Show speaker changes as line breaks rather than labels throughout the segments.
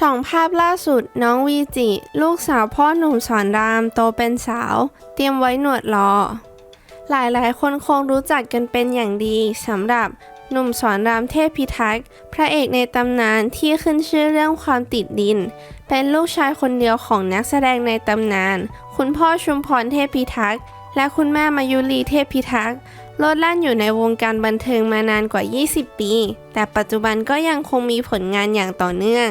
สองภาพล่าสุดน้องวีจิ ลูกสาวพ่อหนุ่มสอนรามโตเป็นสาว เตรียมไว้หนวดรอ หลายๆ คนคงรู้จักกันเป็นอย่างดีสำหรับหนุ่มสอนรามเทพพิทักษ์พระเอกในตำนานที่ขึ้นชื่อเรื่องความติดดิน เป็นลูกชายคนเดียวของนักแสดงในตำนาน คุณพ่อชุมพรเทพพิทักษ์และคุณแม่มายุรีเทพพิทักษ์โลดแล่นอยู่ในวงการบันเทิงมานานกว่า 20 ปี แต่ปัจจุบันก็ยังคงมีผลงานอย่างต่อเนื่อง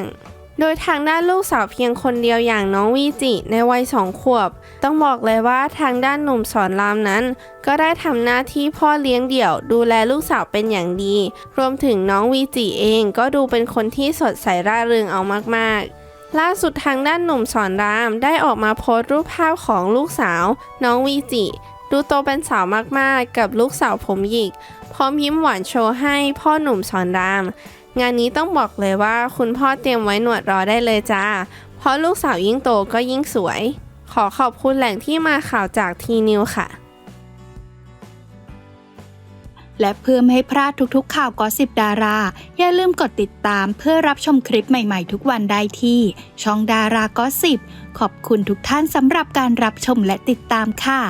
โดยทางด้านลูกสาวเพียงคนเดียวอย่างน้องวีจิในวัยสองขวบ ต้องบอกเลยว่าทางด้านหนุ่มสอนรามนั้น ก็ได้ทำหน้าที่พ่อเลี้ยงเดี่ยว ดูแลลูกสาวเป็นอย่างดี รวมถึงน้องวีจิเองก็ดูเป็นคนที่สดใสร่าเริงเอามากๆล่าสุดทางด้านหนุ่มสอนรามได้ออกมาโพสต์รูปภาพของลูกสาว น้องวีจิ ดูโตเป็นสาวมากๆ กับลูกสาวผมหยิก พร้อมยิ้มหวานโชว์ให้พ่อหนุ่มสอนราม งานนี้ต้องบอกเลยว่าคุณพ่อเตรียมไว้หนวดรอได้เลยจ้า เพราะลูกสาวยิ่งโตก็ยิ่งสวย ขอขอบคุณแหล่งที่มาข่าวจากทีนิวค่ะ
และเพื่อไม่ให้พลาดทุกๆ ข่าวกอสิบดารา อย่าลืมกดติดตามเพื่อรับชมคลิปใหม่ๆ ทุกวันได้ที่ ช่องดารากอสิบขอบคุณทุกท่านสำหรับการรับชมและติดตามค่ะ